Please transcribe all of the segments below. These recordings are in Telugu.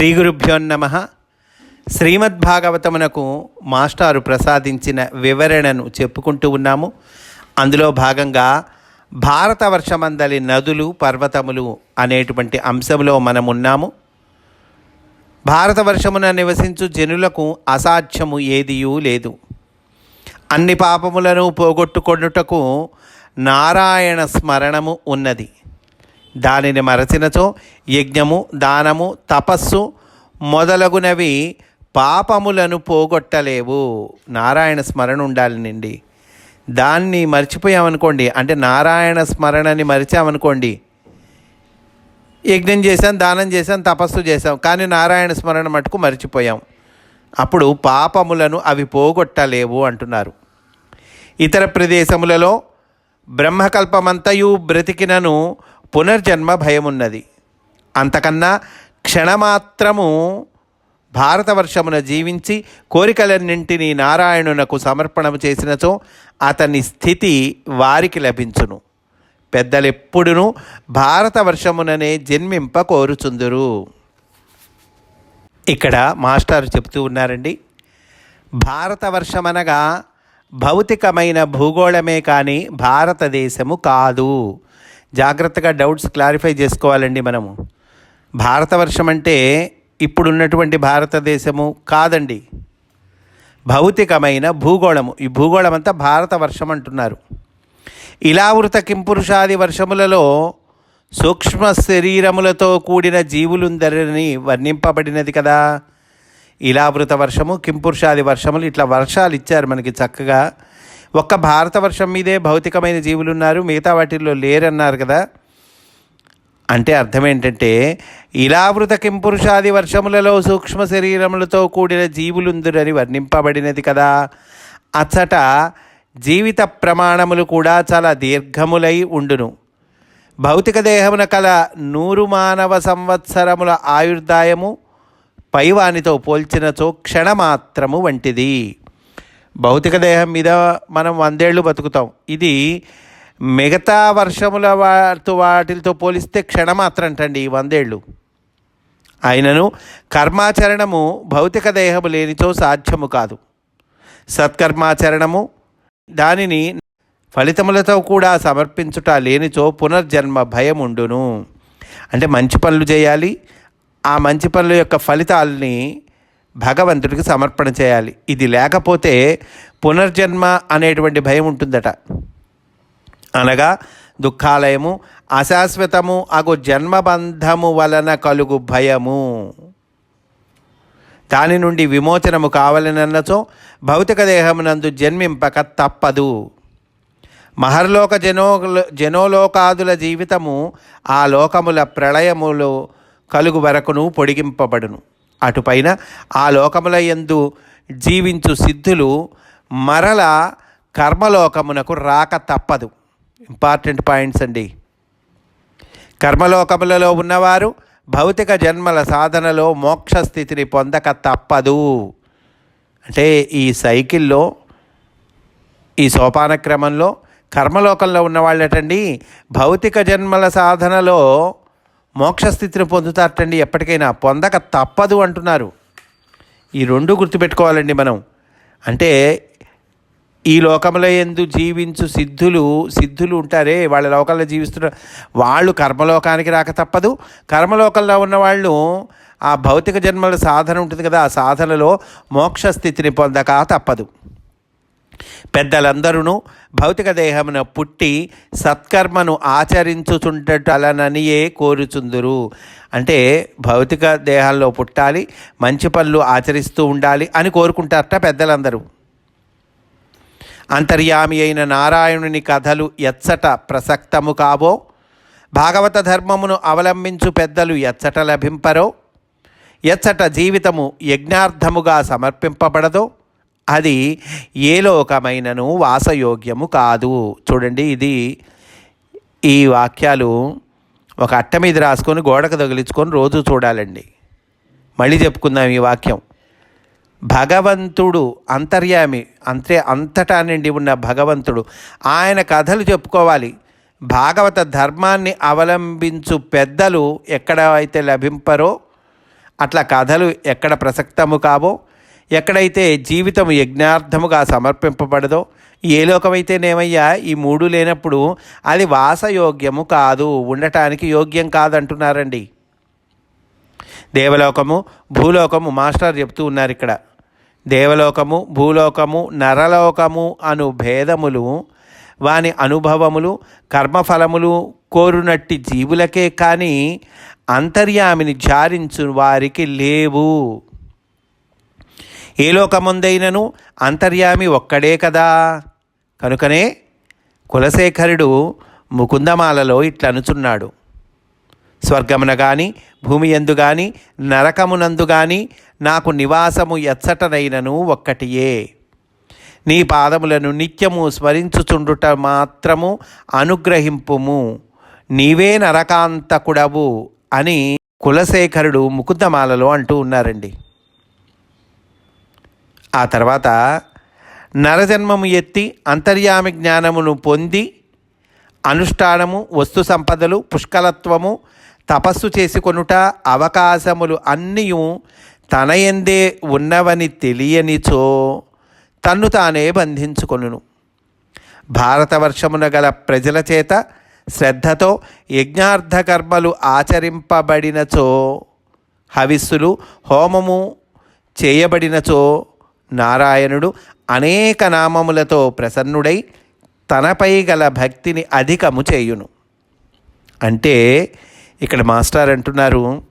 శ్రీ గురుభ్యోన్నమ శ్రీమద్భాగవతమునకు మాస్టారు ప్రసాదించిన వివరణను చెప్పుకుంటూ ఉన్నాము. అందులో భాగంగా భారతవర్షమందలి నదులు పర్వతములు అనేటువంటి అంశంలో మనం ఉన్నాము భారతవర్షమున నివసించు జనులకు అసాధ్యము ఏదియూ లేదు. అన్ని పాపములను పోగొట్టుకొనుటకు నారాయణ స్మరణము ఉన్నది. దానిని మరచినచో యజ్ఞము దానము తపస్సు మొదలగునవి పాపములను పోగొట్టలేవు. నారాయణ స్మరణ ఉండాలి నిండి. దాన్ని మర్చిపోయామనుకోండి అంటే నారాయణ స్మరణని మరిచామనుకోండి యజ్ఞం చేశాం దానం చేశాం తపస్సు చేశాం కానీ నారాయణ స్మరణ మటుకు మర్చిపోయాం. అప్పుడు పాపములను అవి పోగొట్టలేవు అంటున్నారు. ఇతర ప్రదేశములలో బ్రహ్మకల్పమంతయు బ్రతికినను పునర్జన్మ భయమున్నది. అంతకన్నా క్షణమాత్రము భారతవర్షమున జీవించి కోరికలన్నింటినీ నారాయణునకు సమర్పణము చేసినచో అతని స్థితి వారికి లభించును. పెద్దలెప్పుడును భారతవర్షముననే జన్మింప కోరుచుందురు. ఇక్కడ మాస్టర్ చెప్తూ ఉన్నారండి భారతవర్షమనగా భౌతికమైన భూగోళమే కానీ భారతదేశము కాదు. జాగ్రత్తగా డౌట్స్ క్లారిఫై చేసుకోవాలండి మనము. భారతవర్షం అంటే ఇప్పుడున్నటువంటి భారతదేశము కాదండి. భౌతికమైన భూగోళము. ఈ భూగోళం అంతా భారతవర్షం అంటున్నారు. ఇలావృత కింపురుషాది వర్షములలో సూక్ష్మ శరీరములతో కూడిన జీవులుందరని వర్ణింపబడినది కదా. ఇలావృత వర్షము కింపురుషాది వర్షములు ఇట్లా వర్షాలు ఇచ్చారు మనకి చక్కగా. ఒక్క భారత వర్షం మీదే భౌతికమైన జీవులు ఉన్నారు మిగతా వాటిల్లో లేరన్నారు కదా. అంటే అర్థం ఏంటంటే ఇలావృత కింపురుషాది వర్షములలో సూక్ష్మ శరీరములతో కూడిన జీవులుందురని వర్ణింపబడినది కదా. అచ్చట జీవిత ప్రమాణములు కూడా చాలా దీర్ఘములై ఉండును. భౌతిక దేహమున కల నూరు మానవ సంవత్సరముల ఆయుర్దాయము పైవానితో పోల్చినచో క్షణమాత్రము వంటిది. భౌతిక దేహం మీద మనం వందేళ్ళు బతుకుతాం. ఇది మిగతా వర్షముల వాటి వాటితో పోలిస్తే క్షణమాత్రంటండి ఈ వందేళ్ళు అయినను కర్మాచరణము భౌతిక దేహము లేనిచో సాధ్యము కాదు. సత్కర్మాచరణము దానిని ఫలితములతో కూడా సమర్పించుట లేనిచో పునర్జన్మ భయం ఉండును అంటే మంచి పనులు చేయాలి. ఆ మంచి పనుల యొక్క ఫలితాలని భగవంతుడికి సమర్పణ చేయాలి. ఇది లేకపోతే పునర్జన్మ అనేటువంటి భయం ఉంటుందట. అనగా దుఃఖాలయము అశాశ్వతము అగు జన్మబంధము వలన కలుగు భయము. దాని నుండి విమోచనము కావాలనన్నచో భౌతిక దేహమునందు జన్మింపక తప్పదు. మహర్లోక జనో జనోలోకాదుల జీవితము ఆ లోకముల ప్రళయములు కలుగు వరకును పొడిగింపబడును. అటుపైన ఆ లోకముల యందు జీవించు సిద్ధులు మరల కర్మలోకమునకు రాక తప్పదు. ఇంపార్టెంట్ పాయింట్స్ అండి. కర్మలోకములలో ఉన్నవారు భౌతిక జన్మల సాధనలో మోక్ష స్థితిని పొందక తప్పదు. అంటే ఈ సైకిల్లో ఈ సోపాన క్రమంలో కర్మలోకంలో ఉన్నవాళ్ళటండి భౌతిక జన్మల సాధనలో మోక్షస్థితిని పొందుతారటండి ఎప్పటికైనా. పొందక తప్పదు అంటున్నారు. ఈ రెండు గుర్తుపెట్టుకోవాలండి మనం. అంటే ఈ లోకంలో ఎందు జీవించు సిద్ధులు సిద్ధులు ఉంటారే వాళ్ళ లోకంలో జీవిస్తున్న వాళ్ళు కర్మలోకానికి రాక తప్పదు. కర్మలోకంలో ఉన్న వాళ్ళు ఆ భౌతిక జన్మల సాధన ఉంటుంది కదా ఆ సాధనలో మోక్ష స్థితిని పొందక తప్పదు. పెద్దలందరూ భౌతిక దేహమున పుట్టి సత్కర్మను ఆచరించుచుండటలననియే కోరుచుందురు. అంటే భౌతిక దేహాల్లో పుట్టాలి మంచి పనులు ఆచరిస్తూ ఉండాలి అని కోరుకుంటారట పెద్దలందరూ. అంతర్యామి అయిన నారాయణుని కథలు ఎచ్చట ప్రసక్తము కావో భాగవత ధర్మమును అవలంబించు పెద్దలు ఎచ్చట లభింపరో ఎచ్చట జీవితము యజ్ఞార్థముగా సమర్పింపబడదో అది ఏ లోకమైనను వాసయోగ్యము కాదు. చూడండి ఇది ఈ వాక్యాలు ఒక అట్ట మీద రాసుకొని గోడకు తగిలించుకొని రోజు చూడాలండి. మళ్ళీ చెప్పుకుందాం ఈ వాక్యం. భగవంతుడు అంతర్యామి అంతే అంతటా నిండి ఉన్న భగవంతుడు. ఆయన కథలు చెప్పుకోవాలి. భాగవత ధర్మాన్ని అవలంబించు పెద్దలు ఎక్కడ అయితే లభింపరో అట్లా కథలు ఎక్కడ ప్రసక్తము కావో ఎక్కడైతే జీవితం యజ్ఞార్థముగా సమర్పింపబడదో ఏ లోకమైతేనేమయ్యా? ఈ మూడు లేనప్పుడు అది వాసయోగ్యము కాదు ఉండటానికి యోగ్యం కాదంటున్నారండి. దేవలోకము భూలోకము మాస్టర్ చెప్తూ ఉన్నారు ఇక్కడ. దేవలోకము భూలోకము నరలోకము అను భేదములు వాని అనుభవములు కర్మఫలములు కోరునట్టి జీవులకే కానీ అంతర్యామిని జారించు వారికి లేవు. ఏ లోకముందైనను అంతర్యామి ఒక్కడే కదా. కనుకనే కులశేఖరుడు ముకుందమాలలో ఇట్లనుచున్నాడు. స్వర్గమున గాని భూమి ఎందు గాని నరకమునందు గాని నాకు నివాసము ఎచ్చటనైనను ఒక్కటియే. నీ పాదములను నిత్యము స్మరించుచుండుట మాత్రము అనుగ్రహింపుము. నీవే నరకాంతకుడవు అని కులశేఖరుడు ముకుందమాలలో అంటూ ఉన్నారండి. ఆ తర్వాత నరజన్మము ఎత్తి అంతర్యామి జ్ఞానమును పొంది అనుష్ఠానము వస్తు సంపదలు పుష్కలత్వము తపస్సు చేసుకొనుట అవకాశములు అన్నీ తన ఎందే ఉన్నవని తెలియనిచో తన్ను తానే బంధించుకొనును. భారతవర్షమున గల ప్రజల చేత శ్రద్ధతో యజ్ఞార్థ కర్మలు ఆచరింపబడినచో హవిస్సులు హోమము చేయబడినచో నారాయణుడు అనేక నామములతో ప్రసన్నుడై తనపై గల భక్తిని అధికము చేయును. అంటే ఇక్కడ మాస్టర్ అంటున్నారు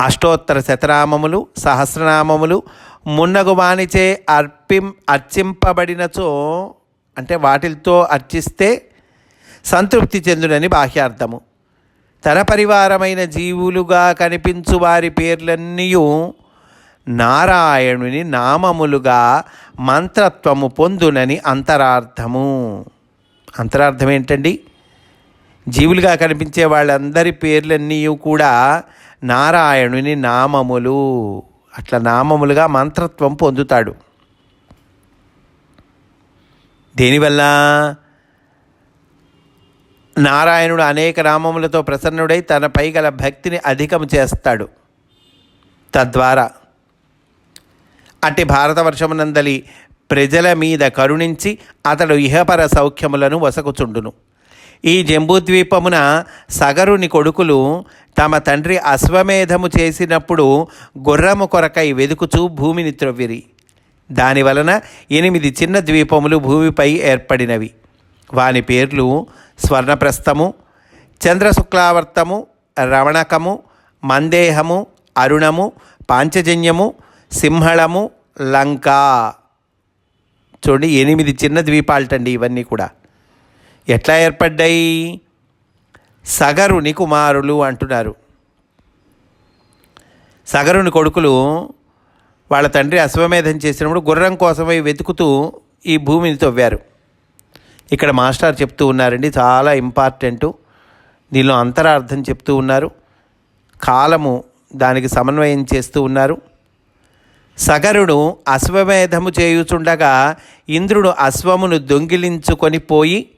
అష్టోత్తర శతనామములు సహస్రనామములు మున్నగు వానిచే అర్పిం అర్చింపబడినచో అంటే వాటితో అర్చిస్తే సంతృప్తి చెందునని బాహ్యార్థము. తన పరివారమైన జీవులుగా కనిపించు వారి పేర్లన్నీ నారాయణుని నామములుగా మంత్రత్వము పొందునని అంతరార్థము. అంతరార్థం ఏంటండి? జీవులుగా కనిపించే వాళ్ళందరి పేర్లన్నీ కూడా నారాయణుని నామములు. అట్లా నామములుగా మంత్రత్వం పొందుతాడు. దేనివల్ల? నారాయణుడు అనేక నామములతో ప్రసన్నుడై తనపై గల భక్తిని అధికం చేస్తాడు. తద్వారా అట్టి భారతవర్షమునందలి ప్రజల మీద కరుణించి అతడు ఇహపర సౌఖ్యములను వసకుచుండును. ఈ జంబూద్వీపమున సగరుని కొడుకులు తమ తండ్రి అశ్వమేధము చేసినప్పుడు గుర్రము కొరకై వెదుకుచూ భూమిని త్రొవ్విరి. దానివలన ఎనిమిది చిన్న ద్వీపములు భూమిపై ఏర్పడినవి. వాని పేర్లు స్వర్ణప్రస్థము చంద్రశుక్లావర్తము రవణకము మందేహము అరుణము పాంచజన్యము సింహళము లంక. చూడండి ఎనిమిది చిన్న ద్వీపాలటండి ఇవన్నీ కూడా. ఎట్లా ఏర్పడ్డాయి? సగరుని కుమారులు అంటున్నారు. సగరుని కొడుకులు వాళ్ళ తండ్రి అశ్వమేధం చేసినప్పుడు గుర్రం కోసమై వెతుకుతూ ఈ భూమిని తవ్వారు. ఇక్కడ మాస్టర్ చెప్తూ ఉన్నారండి చాలా ఇంపార్టెంటు. దీనిలో అంతరార్థం చెప్తూ ఉన్నారు. కాలము దానికి సమన్వయం చేస్తూ ఉన్నారు. సగరుడు అశ్వమేధము చేయుచుండగా ఇంద్రుడు అశ్వమును దొంగిలించుకొని పోయి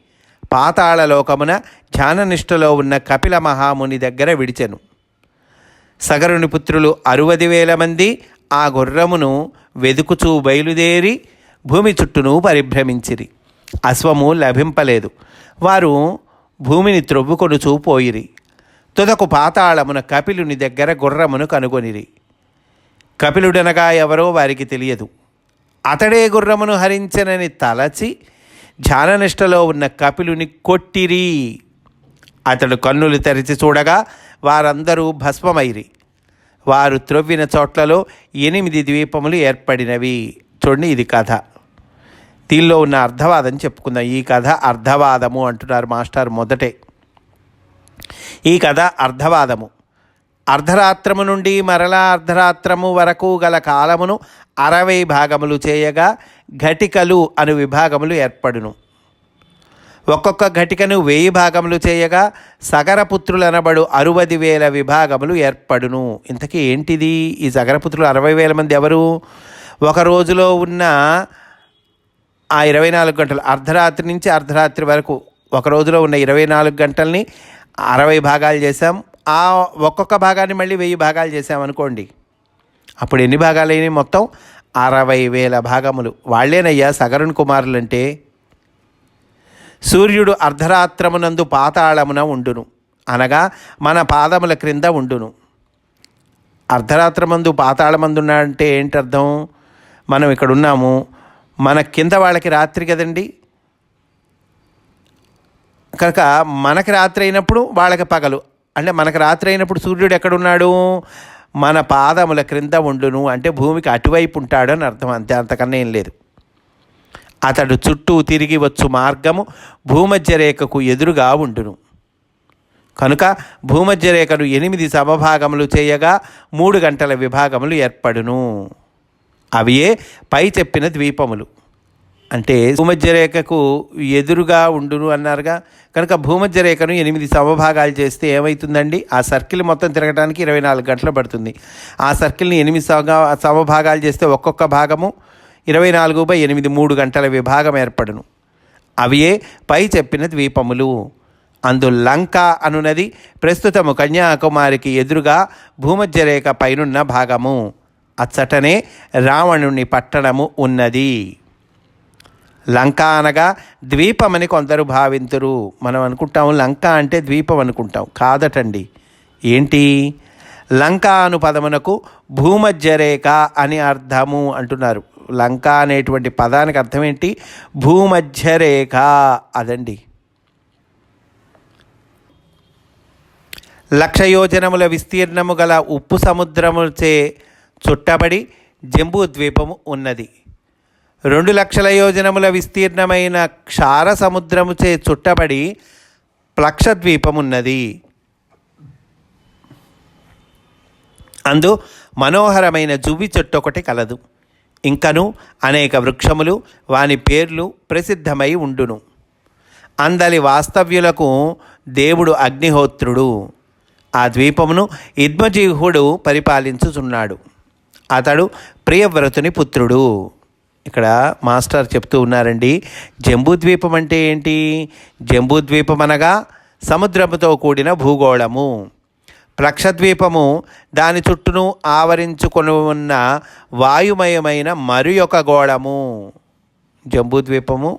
పాతాళలోకమున ధ్యాననిష్టలో ఉన్న కపిల మహాముని దగ్గర విడిచెను. సగరుని పుత్రులు అరువది వేల మంది ఆ గుర్రమును వెదుకుచూ బయలుదేరి భూమి చుట్టూను పరిభ్రమించిరి. అశ్వము లభింపలేదు. వారు భూమిని త్రొవ్వుకొనుచూ పోయిరి. తుదకు పాతాళమున కపిలుని దగ్గర గుర్రమును కనుగొనిరి. కపిలుడనగా ఎవరో వారికి తెలియదు. అతడే గుర్రమును హరించనని తలచి ధ్యాననిష్టలో ఉన్న కపిలుని కొట్టిరి. అతడు కన్నులు తెరిచి చూడగా వారందరూ భస్మమైరి. వారు త్రొవ్విన చోట్లలో ఎనిమిది ద్వీపములు ఏర్పడినవి. చూడండి ఇది కథ. దీనిలో ఉన్న అర్ధవాదం చెప్పుకుందాం. ఈ కథ అర్థవాదము అంటున్నారు మాస్టర్ మొదటే. ఈ కథ అర్థవాదము అర్ధరాత్రము నుండి మరలా అర్ధరాత్రము వరకు గల కాలమును అరవై భాగములు చేయగా ఘటికలు అను విభాగములు ఏర్పడును. ఒక్కొక్క ఘటికను వెయ్యి భాగములు చేయగా సగరపుత్రులనబడు అరువది వేల విభాగములు ఏర్పడును. ఇంతకీ ఏంటిది? ఈ సగరపుత్రులు అరవై వేల మంది ఎవరు? ఒక రోజులో ఉన్న ఆ ఇరవై నాలుగు గంటలు అర్ధరాత్రి నుంచి అర్ధరాత్రి వరకు ఒక రోజులో ఉన్న ఇరవై నాలుగు గంటల్ని అరవై భాగాలు చేశాం. ఆ ఒక్కొక్క భాగాన్ని మళ్ళీ వెయ్యి భాగాలు చేసామనుకోండి అప్పుడు ఎన్ని భాగాలు అయినాయి మొత్తం? అరవై వేల భాగములు. వాళ్ళేనయ్యా సగరుణ్ కుమారులు అంటే సూర్యుడు అర్ధరాత్రమునందు పాతాళమున ఉండును. అనగా మన పాదముల క్రింద ఉండును. అర్ధరాత్రమందు పాతాళమందున్నా అంటే ఏంటి అర్థం మనం ఇక్కడ ఉన్నాము మన కింద వాళ్ళకి రాత్రి కదండి? కనుక మనకి రాత్రి అయినప్పుడు వాళ్ళకి పగలు. అంటే మనకు రాత్రి అయినప్పుడు సూర్యుడు ఎక్కడున్నాడు? మన పాదముల క్రింద ఉండును. అంటే భూమికి అటువైపు ఉంటాడు అని అర్థం. అంతే అంతకన్నా ఏం లేదు. అతడు చుట్టూ తిరిగి వచ్చు మార్గము భూమధ్యరేఖకు ఎదురుగా ఉండును. కనుక భూమధ్యరేఖను ఎనిమిది సమభాగములు చేయగా మూడు గంటల విభాగములు ఏర్పడును. అవియే పై చెప్పిన ద్వీపములు. అంటే భూమధ్యరేఖకు ఎదురుగా ఉండును అన్నారుగా. కనుక భూమధ్యరేఖను ఎనిమిది సమభాగాలు చేస్తే ఏమవుతుందండి ఆ సర్కిల్ మొత్తం తిరగడానికి ఇరవై నాలుగు గంటలు పడుతుంది. ఆ సర్కిల్ని ఎనిమిది సమభాగాలు చేస్తే ఒక్కొక్క భాగము ఇరవై నాలుగు బై ఎనిమిది మూడు గంటల విభాగం ఏర్పడును. అవియే పై చెప్పిన ద్వీపములు. అందు లంక అనునది ప్రస్తుతము కన్యాకుమారికి ఎదురుగా భూమధ్యరేఖ పైనున్న భాగము. అచ్చటనే రావణుని పట్టణము ఉన్నది. లంక అనగా ద్వీపమని కొందరు భావింతురు. మనం అనుకుంటాం లంక అంటే ద్వీపం అనుకుంటాం. కాదటండి. ఏంటి? లంక అను పదమునకు భూమధ్యరేఖ అని అర్థము అంటున్నారు. లంక అనేటువంటి పదానికి అర్థం ఏంటి? భూమధ్యరేఖ అదండి. లక్ష యోజనముల విస్తీర్ణము గల ఉప్పు సముద్రముచే చుట్టబడి జంబూ ద్వీపము ఉన్నది. రెండు లక్షల యోజనముల విస్తీర్ణమైన క్షార సముద్రముచే చుట్టబడి ప్లక్షద్వీపమున్నది. అందు మనోహరమైన జువ్వి చెట్టు ఒకటి కలదు. ఇంకను అనేక వృక్షములు వాని పేర్లు ప్రసిద్ధమై ఉండును. అందలి వాస్తవ్యులకు దేవుడు అగ్నిహోత్రుడు. ఆ ద్వీపమును ఇద్మజీహుడు పరిపాలించుచున్నాడు. అతడు ప్రియవ్రతుని పుత్రుడు. ఇక్కడ మాస్టర్ చెప్తూ ఉన్నారండి జంబూద్వీపం అంటే ఏంటి? జంబూద్వీపం అనగా సముద్రముతో కూడిన భూగోళము. ప్లక్షద్వీపము దాని చుట్టూను ఆవరించుకొని ఉన్న వాయుమయమైన మరి ఒక గోళము. జంబూద్వీపము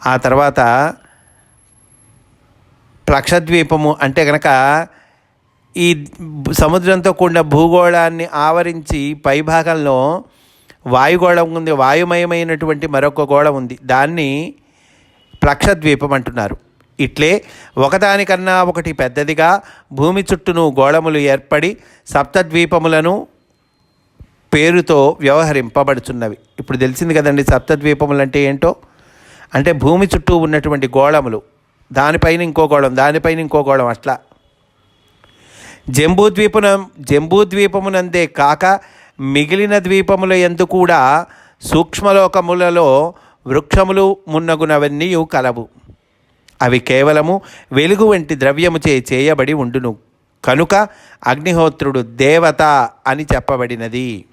ఆ తర్వాత ప్లక్షద్వీపము అంటే కనుక ఈ సముద్రంతో కూడిన భూగోళాన్ని ఆవరించి పైభాగంలో వాయుగోళం ఉంది వాయుమయమైనటువంటి మరొక గోళం ఉంది. దాన్ని ప్లక్షద్వీపం అంటున్నారు. ఇట్లే ఒకదానికన్నా ఒకటి పెద్దదిగా భూమి చుట్టూను గోళములు ఏర్పడి సప్తద్వీపములను పేరుతో వ్యవహరింపబడుచున్నవి. ఇప్పుడు తెలిసింది కదండి సప్తద్వీపములు అంటే ఏంటో? అంటే భూమి చుట్టూ ఉన్నటువంటి గోళములు. దానిపైన ఇంకో గోళం దానిపైన ఇంకో గోళం అట్లా. జంబూద్వీపున జంబూద్వీపమునందే కాక మిగిలిన ద్వీపముల ఎందు కూడా సూక్ష్మలోకములలో వృక్షములు మున్నగునవన్నీ కలవు. అవి కేవలము వెలుగు వంటి ద్రవ్యముచే చేయబడి ఉండును. కనుక అగ్నిహోత్రుడు దేవత అని చెప్పబడినది.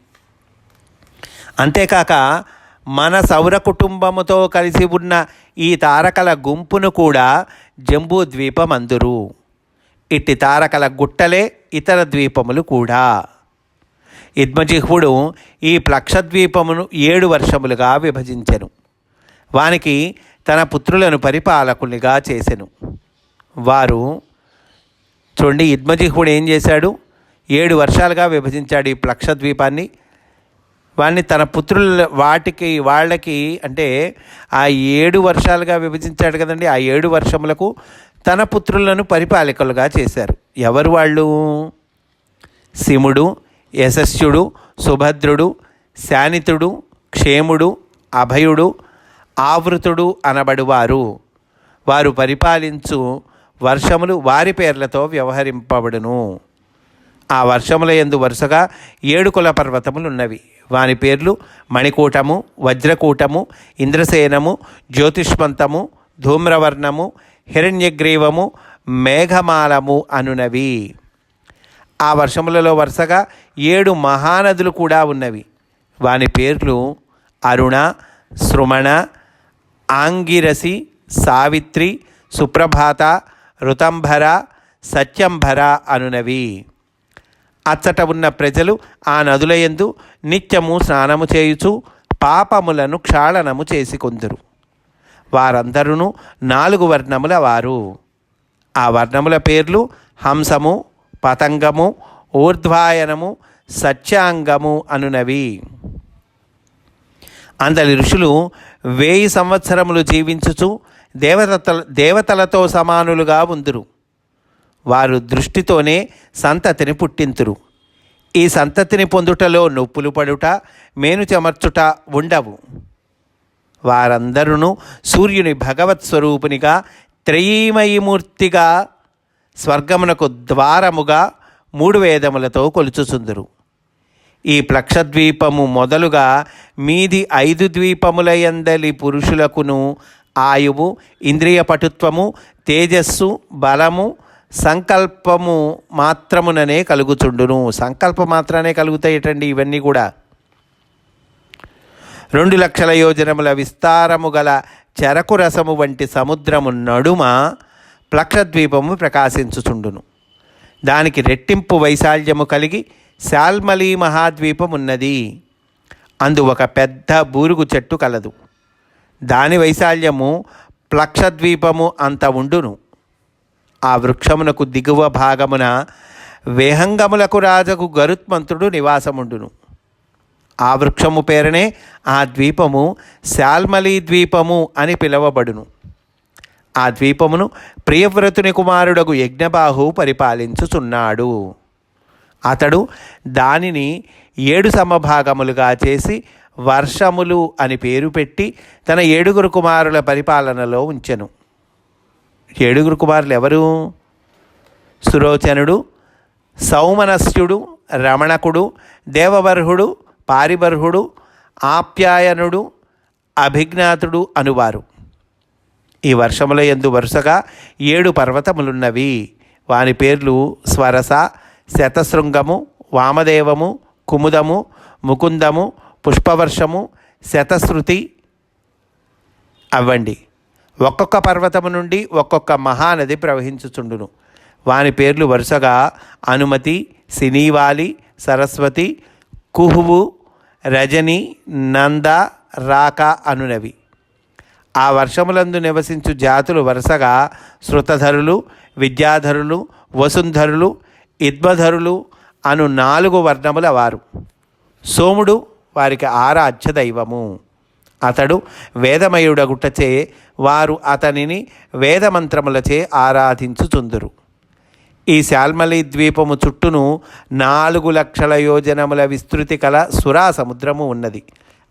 అంతేకాక మన సౌర కుటుంబముతో కలిసి ఉన్న ఈ తారకల గుంపును కూడా జంబూ ద్వీపం అందురు ఇట్టి తారకల గుట్టలే ఇతర ద్వీపములు కూడా. ఇద్మజిహ్వుడు ఈ ప్లక్షద్వీపమును ఏడు వర్షములుగా విభజించెను. వానికి తన పుత్రులను పరిపాలకునిగా చేసెను. వారు చూడండి ఇద్మజిహ్వుడు ఏం చేశాడు? ఏడు వర్షాలుగా విభజించాడు ఈ ప్లక్షద్వీపాన్ని. వాడిని తన పుత్రుల వాటికి వాళ్ళకి అంటే ఆ ఏడు వర్షాలుగా విభజించాడు కదండి ఆ ఏడు వర్షములకు తన పుత్రులను పరిపాలకులుగా చేశారు. ఎవరు వాళ్ళు? శిముడు యశస్యుడు సుభద్రుడు శానితుడు క్షేముడు అభయుడు ఆవృతుడు అనబడువారు. వారు పరిపాలించు వర్షములు వారి పేర్లతో వ్యవహరింపబడును. ఆ వర్షముల ఎందు వరుసగా ఏడు కుల పర్వతములు ఉన్నవి వాని పేర్లు మణికూటము వజ్రకూటము ఇంద్రసేనము జ్యోతిష్మంతము ధూమ్రవర్ణము హిరణ్యగ్రీవము మేఘమాలము అనునవి. ఆ వర్షములలో వరుసగా ఏడు మహానదులు కూడా ఉన్నవి. వాని పేర్లు అరుణ శృమణ ఆంగిరసి సావిత్రి సుప్రభాత రుతంభర సత్యంభర అనునవి. అచ్చట ఉన్న ప్రజలు ఆ నదులయందు నిత్యము స్నానము చేయుచు పాపములను క్షాళనము చేసుకొందురు వారందరూ నాలుగు వర్ణముల వారు. ఆ వర్ణముల పేర్లు హంసము పతంగము ఊర్ధ్వాయనము సత్యాంగము అనునవి. అందరి ఋషులు వేయి సంవత్సరములు జీవించుచు దేవతల దేవతలతో సమానులుగా ఉందురు. వారు దృష్టితోనే సంతతిని పుట్టింతురు. ఈ సంతతిని పొందుటలో నొప్పులు పడుట మేను చెమర్చుట ఉండవు. వారందరూ సూర్యుని భగవత్ స్వరూపునిగా త్రయీమయీమూర్తిగా స్వర్గమునకు ద్వారముగా మూడు వేదములతో కొలుచుచుందురు. ఈ ప్లక్షద్వీపము మొదలుగా మీది ఐదు ద్వీపములయందలి పురుషులకును ఆయువు ఇంద్రియ పటుత్వము తేజస్సు బలము సంకల్పము మాత్రముననే కలుగుచుండును. సంకల్పం మాత్రమే కలుగుతాయటండి ఇవన్నీ కూడా? రెండు లక్షల యోజనముల విస్తారము గల చెరకు రసము వంటి సముద్రము నడుమ ప్లక్షద్వీపము ప్రకాశించుచుండును. దానికి రెట్టింపు వైశాల్యము కలిగి శాల్మలీ మహాద్వీపం ఉన్నది అందు ఒక పెద్ద బూరుగు చెట్టు కలదు. దాని వైశాల్యము ప్లక్షద్వీపము అంత ఉండును. ఆ వృక్షమునకు దిగువ భాగమున వేహంగములకు రాజకు గరుత్మంతుడు నివాసముండును. ఆ వృక్షము పేరునే ఆ ద్వీపము శాల్మలీ ద్వీపము అని పిలువబడును. ఆ ద్వీపమును ప్రియవ్రతుని కుమారుడగు యజ్ఞబాహు పరిపాలించుచున్నాడు. అతడు దానిని ఏడు సమభాగములుగా చేసి వర్షములు అని పేరు పెట్టి తన ఏడుగురు కుమారుల పరిపాలనలో ఉంచెను. ఏడుగురు కుమారులు ఎవరు? సురోచనుడు సౌమనస్యుడు రమణకుడు దేవబర్హుడు పారిబర్హుడు ఆప్యాయనుడు అభిజ్ఞాతుడు అనువారు. ఈ వర్షముల ఎందు వరుసగా ఏడు పర్వతములున్నవి. వాని పేర్లు స్వరస శతశృంగము వామదేవము కుముదము ముకుందము పుష్పవర్షము శతశ్రుతి అవ్వండి. ఒక్కొక్క పర్వతము నుండి ఒక్కొక్క మహానది ప్రవహించుచుండును. వాని పేర్లు వరుసగా అనుమతి సినీవాలి సరస్వతి కుహువు రజని నంద రాక అనునవి. ఆ వర్షములందు నివసించు జాతులు వరుసగా శృతధరులు విద్యాధరులు వసుంధరులు ఇద్మధరులు అను నాలుగు వర్ణముల వారు. సోముడు వారికి ఆరాధ్య దైవము. అతడు వేదమయుడగుటచే వారు అతనిని వేదమంత్రములచే ఆరాధించుచుందురు. ఈ శాల్మలి ద్వీపము చుట్టూను నాలుగు లక్షల యోజనముల విస్తృతి కల సురా సముద్రము ఉన్నది.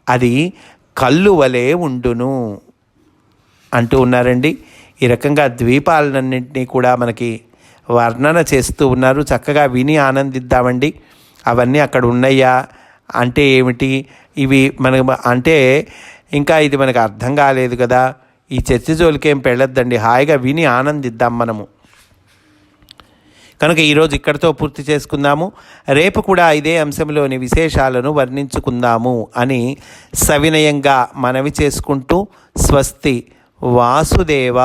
అది కల్లువలే ఉండును. అంటూ ఉన్నారండి. ఈ రకంగా ద్వీపాలన్నింటినీ కూడా మనకి వర్ణన చేస్తూ ఉన్నారు. చక్కగా విని ఆనందిద్దామండి. అవన్నీ అక్కడ ఉన్నాయా? అంటే ఏమిటి? ఇవి మన అంటే ఇంకా ఇది మనకు అర్థం కాలేదు కదా. ఈ చర్చ జోలికేం పెళ్ళొద్దండి. హాయిగా విని ఆనందిద్దాం మనము. కనుక ఈరోజు ఇక్కడితో పూర్తి చేసుకుందాము. రేపు కూడా ఇదే అంశంలోని విశేషాలను వర్ణించుకుందాము అని సవినయంగా మనవి చేసుకుంటూ స్వస్తి. వాసుదేవ